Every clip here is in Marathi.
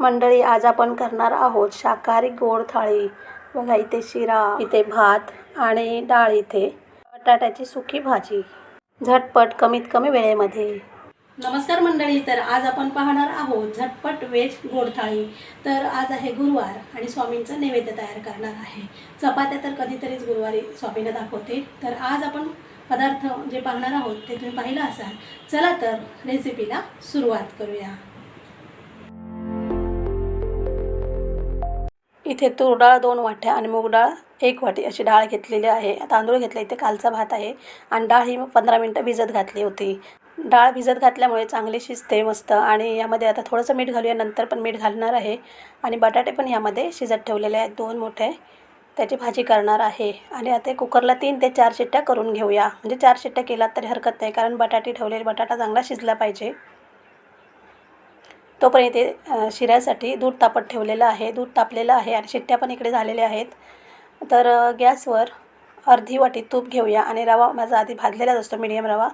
मंडळी आज आपण करणार आहोत शाकाहारी गोड थाळी. बघा इथे शिरा इथे भात आणि डाळ इथे. बटाट्याची सुकी भाजी. झटपट कमीत कमी वेळेमध्ये. नमस्कार मंडळी तर आज आपण पाहणार आहोत झटपट वेज गोड थाळी. तर आज आहे गुरुवार आणि स्वामींचं नैवेद्य तयार करणार आहे. चपात्या तर कधीतरीच गुरुवारी स्वामींना दाखवते. तर आज आपण पदार्थ जे पाहणार आहोत ते तुम्ही पाहिलं असाल. चला तर रेसिपीला सुरुवात करूया. इथे तूर डाळ दोन वाट्या आणि मूग डाळ एक वाटी अशी डाळ घेतलेली आहे. तांदूळ घेतले इथे कालचा भात आहे आणि डाळ ही पंधरा मिनटं भिजत घातली होती. डाळ भिजत घातल्यामुळे चांगली शिजते मस्त आणि यामध्ये आता थोडंसं मीठ घालूया नंतर पण मीठ घालणार आहे. आणि बटाटे पण यामध्ये शिजत ठेवलेले आहेत दोन मोठे. त्याची भाजी करणार आहे. आणि आता कुकरला तीन ते चार शिट्ट्या करून घेऊया. म्हणजे चार शिट्ट्या केलात तरी हरकत नाही कारण बटाटे ठेवलेले बटाटा चांगला शिजला पाहिजे. तोपर्यंत इथे शिऱ्यासाठी दूध तापत ठेवलेलं आहे. दूध तापलेलं आहे आणि शिट्ट्या पण इकडे झालेल्या आहेत. तर गॅसवर अर्धी वाटी तूप घेऊया आणि रवा माझा आधी भाजलेलाच असतो मिडियम रवा.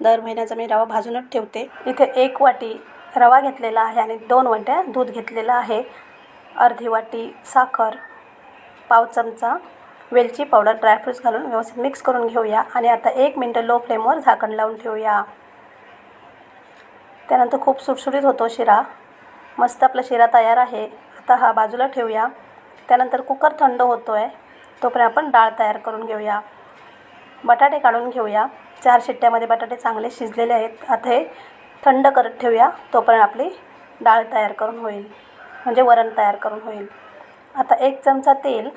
दर महिन्याचा मी रवा भाजूनच ठेवते. इथे एक वाटी रवा घेतलेला आहे आणि दोन वाट्या दूध घेतलेलं आहे. अर्धी वाटी साखर पाव चमचा वेलची पावडर ड्रायफ्रूट्स घालून व्यवस्थित मिक्स करून घेऊया. आणि आता एक मिनटं लो फ्लेमवर झाकण लावून ठेवूया. त्यानंतर खूप सुटसुटीत होतो शिरा. मस्त आपला शिरा तयार आहे. आता हा बाजूला ठेवूया. त्यानंतर कुकर थंड होतो आहे तोपर्यंत आपण डाळ तयार करून घेऊया. बटाटे काढून घेऊया. चार शिट्ट्यामध्ये बटाटे चांगले शिजलेले आहेत. आता हे थंड करत ठेवूया. तोपर्यंत आपली डाळ तयार करून होईल. म्हणजे वरण तयार करून होईल. आता एक चमचा तेल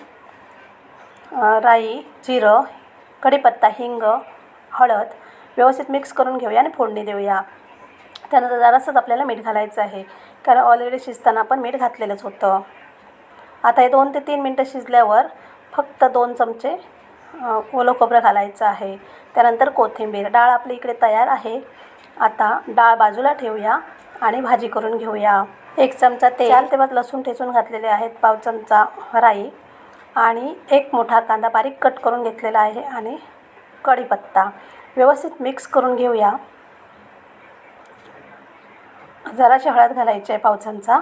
राई जिरं कढीपत्ता हिंग हळद व्यवस्थित मिक्स करून घेऊया आणि फोडणी देऊया. त्यानंतर जरासंच आपल्याला मीठ घालायचं आहे. कारण ऑलरेडी शिजताना आपण मीठ घातलेलंच होतं. आता हे दोन ते तीन मिनटं शिजल्यावर फक्त दोन चमचे ओलं खोबरं घालायचं आहे. त्यानंतर कोथिंबीर. डाळ आपली इकडे तयार आहे. आता डाळ बाजूला ठेवूया आणि भाजी करून घेऊया. एक चमचा तेल. चार तेव्हा लसूण ठेचून घातलेले आहेत. पाव चमचा राई आणि एक मोठा कांदा बारीक कट करून घेतलेला आहे आणि कढीपत्ता. व्यवस्थित मिक्स करून घेऊया. जराशी हळद घालायची आहे पाव चमचा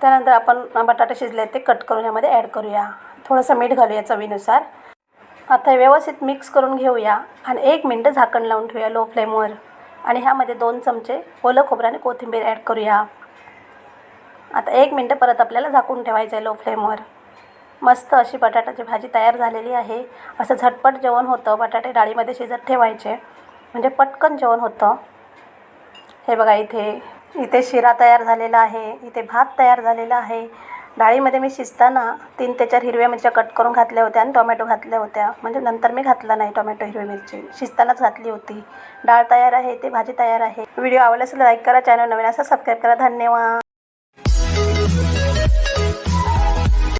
त्यानंतर आपण बटाटे शिजले ते कट करून यामध्ये ॲड करूया. थोडंसं मीठ घालूया चवीनुसार. आता व्यवस्थित मिक्स करून घेऊया आणि एक मिनटं झाकण लावून ठेवूया लो फ्लेमवर आणि ह्यामध्ये दोन चमचे ओलं खोबरं आणि कोथिंबीर ॲड करूया. आता एक मिनटं परत आपल्याला झाकून ठेवायचं आहे लो फ्लेमवर मस्त अशी बटाट्याची भाजी तयार झालेली आहे. असं झटपट जेवण होतं. बटाटे डाळीमध्ये शिजत ठेवायचे. म्हणजे पटकन जेवण होतं. हे बघा इथे इथे शिरा तयार झालेला आहे इथे भात तयार झालेला आहे. डाळीमध्ये मी शिजताना तीन ते चार हिरव्या मिरच्या कट करून घातल्या होत्या आणि टोमॅटो घातल्या होत्या. म्हणजे नंतर मी घातला नाही टोमॅटो हिरवी मिरची. शिजतानाच घातली होती. डाळ तयार आहे ते भाजी तयार आहे. व्हिडिओ आवडला असेल लाईक करा चॅनल नवीन असा सबस्क्राईब करा. धन्यवाद.